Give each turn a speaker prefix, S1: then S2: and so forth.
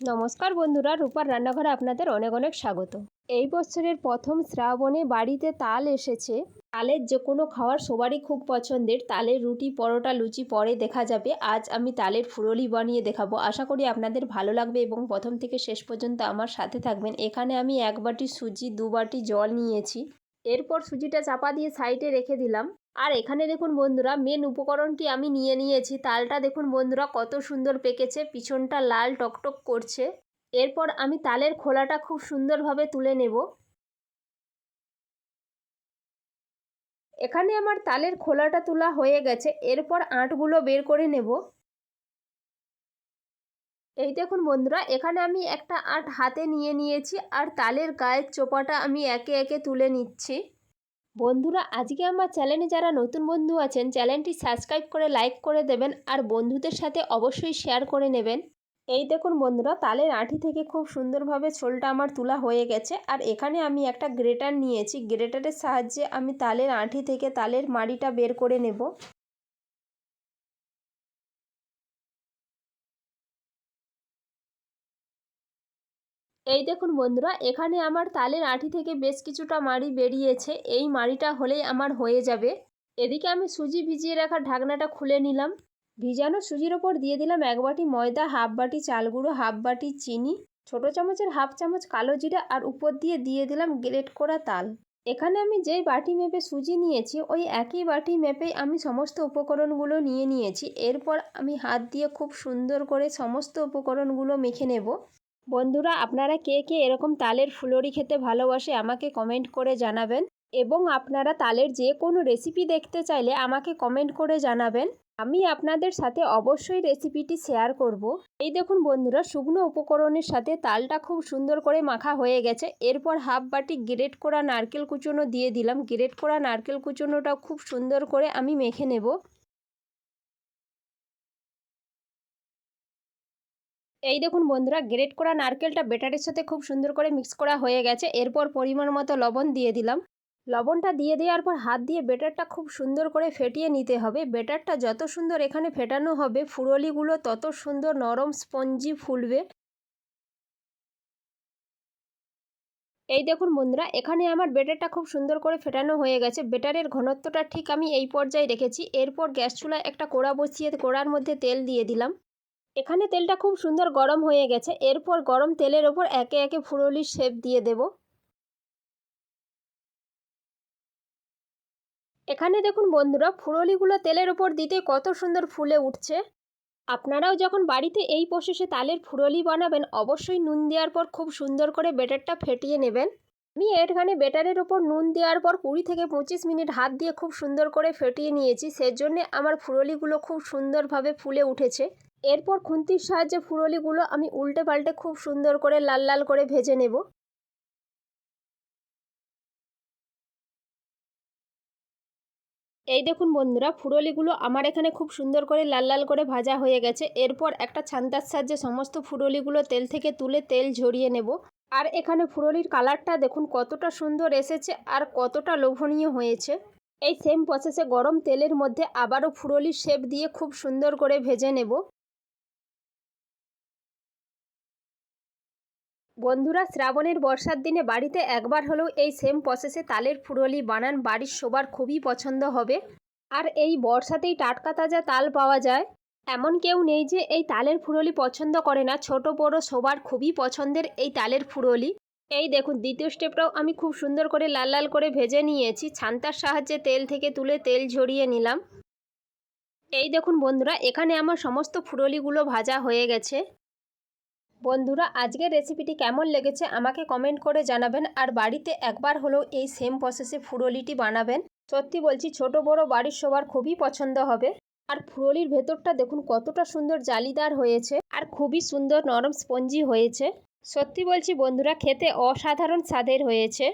S1: নমস্কার বন্ধুরা, রূপার রান্নাঘরে আপনাদের অনেক অনেক স্বাগত। এই বছরের প্রথম শ্রাবণে বাড়িতে তাল এসেছে। তালের যে কোনো খাওয়ার সবারই খুব পছন্দের। তালের রুটি, পরোটা, লুচি পরে দেখা যাবে। আজ আমি তালের ফুরলি বানিয়ে দেখাবো। আশা করি আপনাদের ভালো লাগবে এবং প্রথম থেকে শেষ পর্যন্ত আমার সাথে থাকবেন। এখানে আমি এক বাটি সুজি, দু বাটি জল নিয়েছি। এরপর সুজিটা চাপা দিয়ে সাইডে রেখে দিলাম। আর এখানে দেখুন বন্ধুরা মেন উপকরণটি আমি নিয়ে নিয়েছি। তালটা দেখুন বন্ধুরা, কত সুন্দর পেকেছে। পিছনটা লাল টকটক করছে। এরপর আমি তালের খোলাটা খুব সুন্দরভাবে তুলে নেব। এখানে আমার তালের খোলাটা তোলা হয়ে গেছে। এরপর আঁটগুলো বের করে নেব। এই দেখুন বন্ধুরা, এখানে আমি একটা আট হাতে নিয়ে নিয়েছি। আর তালের গায়ের চোপাটা আমি একে একে তুলে নিচ্ছি। বন্ধুরা, আজকে আমার চ্যানেলে যারা নতুন বন্ধু আছেন, চ্যানেলটি সাবস্ক্রাইব করে, লাইক করে দেবেন আর বন্ধুদের সাথে অবশ্যই শেয়ার করে নেবেন। এই দেখুন বন্ধুরা, তালের আঁটি থেকে খুব সুন্দরভাবে ছোলটা আমার তোলা হয়ে গেছে আর এখানে আমি একটা গ্রেটার নিয়েছি। গ্রেটারের সাহায্যে আমি তালের আঁটি থেকে তালের মাড়িটা বের করে নেব। এই দেখুন বন্ধুরা, এখানে আমার তালের আঁটি থেকে বেশ কিছুটা মাড়ি বেরিয়েছে। এই মাড়িটা হলেই আমার হয়ে যাবে। এদিকে আমি সুজি ভিজিয়ে রাখা ঢাকনাটা খুলে নিলাম। ভিজানো সুজির ওপর দিয়ে দিলাম এক বাটি ময়দা, হাফ বাটি চাল গুঁড়ো, হাফ বাটি চিনি, ছোটো চামচের হাফ চামচ কালো জিরা আর উপর দিয়ে দিয়ে দিলাম গ্রেট করা তাল। এখানে আমি যেই বাটি মেপে সুজি নিয়েছি, ওই একই বাটি মেপেই আমি সমস্ত উপকরণগুলো নিয়ে নিয়েছি। এরপর আমি হাত দিয়ে খুব সুন্দর করে সমস্ত উপকরণগুলো মেখে নেব। বন্ধুরা, আপনারা কে কে এরকম তালের ফুলরি খেতে ভালোবাসে আমাকে কমেন্ট করে জানাবেন। এবং আপনারা তালের যে কোনো রেসিপি দেখতে চাইলে আমাকে কমেন্ট করে জানাবেন। আমি আপনাদের সাথে অবশ্যই রেসিপিটি শেয়ার করব। এই দেখুন বন্ধুরা, শুকনো উপকরণের সাথে তালটা খুব সুন্দর করে মাখা হয়ে গেছে। এরপর হাফ বাটি গ্রেট করা নারকেল কুচনো দিয়ে দিলাম। গ্রেট করা নারকেল কুচনোটাও খুব সুন্দর করে আমি মেখে নেব। এই দেখুন বন্ধুরা গ্রেট করা নারকেলটা বেটারের সাথে খুব সুন্দর করে মিক্স করা হয়ে গেছে। এরপর পরিমাণ মতো লবণ দিয়ে দিলাম। লবণটা দিয়ে দেওয়ার পর হাত দিয়ে বেটারটা খুব সুন্দর করে ফেটিয়ে নিতে হবে। বেটারটা যত সুন্দর এখানে ফেটানো হবে, ফুরলিগুলো তত সুন্দর নরম স্পঞ্জি ফুলবে। এই দেখুন বন্ধুরা, এখানে আমার বেটারটা খুব সুন্দর করে ফেটানো হয়ে গেছে। বেটারের ঘনত্বটা ঠিক আমি এই পর্যায়ে রেখেছি। এরপর গ্যাস চুলায় একটা কোড়া বসিয়ে, কোড়ার মধ্যে তেল দিয়ে দিলাম। এখানে তেলটা খুব সুন্দর গরম হয়ে গেছে। এরপর গরম তেলের ওপর একে একে ফুরলির শেপ দিয়ে দেব। এখানে দেখুন বন্ধুরা, ফুরলিগুলো তেলের ওপর দিতে কত সুন্দর ফুলে উঠছে। আপনারাও যখন বাড়িতে এই প্রসেসে তালের ফুরলি বানাবেন, অবশ্যই নুন দেওয়ার পর খুব সুন্দর করে বেটারটা ফেটিয়ে নেবেন। আমি এখানে বেটারের ওপর নুন দেওয়ার পর কুড়ি থেকে পঁচিশ মিনিট হাত দিয়ে খুব সুন্দর করে ফেটিয়ে নিয়েছি। সেজন্যে আমার ফুরলিগুলো খুব সুন্দরভাবে ফুলে উঠেছে। এরপর খুন্তির সাহায্যে ফুরলিগুলো আমি উল্টে পাল্টে খুব সুন্দর করে লাল লাল করে ভেজে নেব। এই দেখুন বন্ধুরা, ফুরলিগুলো আমার এখানে খুব সুন্দর করে লাল লাল করে ভাজা হয়ে গেছে। এরপর একটা ছান্তার সাহায্যে সমস্ত ফুরলিগুলো তেল থেকে তুলে তেল ঝরিয়ে নেব। আর এখানে ফুরলির কালারটা দেখুন কতটা সুন্দর এসেছে আর কতটা লোভনীয় হয়েছে। এই সেম প্রসেসে গরম তেলের মধ্যে আবারও ফুরলির শেপ দিয়ে খুব সুন্দর করে ভেজে নেব। বন্ধুরা, শ্রাবণের বর্ষার দিনে বাড়িতে একবার হলেও এই সেম প্রসেসে তালের ফুরলি বানান বাড়ির সবার খুবই পছন্দ হবে। আর এই বর্ষাতেই টাটকা তাজা তাল পাওয়া যায়। এমন কেউ নেই যে এই তালের ফুরলি পছন্দ করে না। ছোট, বড় সবার খুবই পছন্দের এই তালের ফুরলি। এই দেখুন, দ্বিতীয় স্টেপটাও আমি খুব সুন্দর করে লাল লাল করে ভেজে নিয়েছি। ছান্তার সাহায্যে তেল থেকে তুলে তেল ঝরিয়ে নিলাম। এই দেখুন বন্ধুরা, এখানে আমার সমস্ত ফুরলিগুলো ভাজা হয়ে গেছে। বন্ধুরা, আজকের রেসিপিটি কেমন লেগেছে আমাকে কমেন্ট করে জানাবেন। আর বাড়িতে একবার হলেও এই সেম প্রসেসে ফুরোলিটি বানাবেন। সত্যি বলছি, ছোট বড় বাড়ির সবার খুবই পছন্দ হবে। আর ফুরোলির ভেতরটা দেখুন কতটা সুন্দর জালিদার হয়েছে আর খুবই সুন্দর নরম স্পঞ্জি হয়েছে। সত্যি বলছি বন্ধুরা, খেতে অসাধারণ স্বাদের হয়েছে।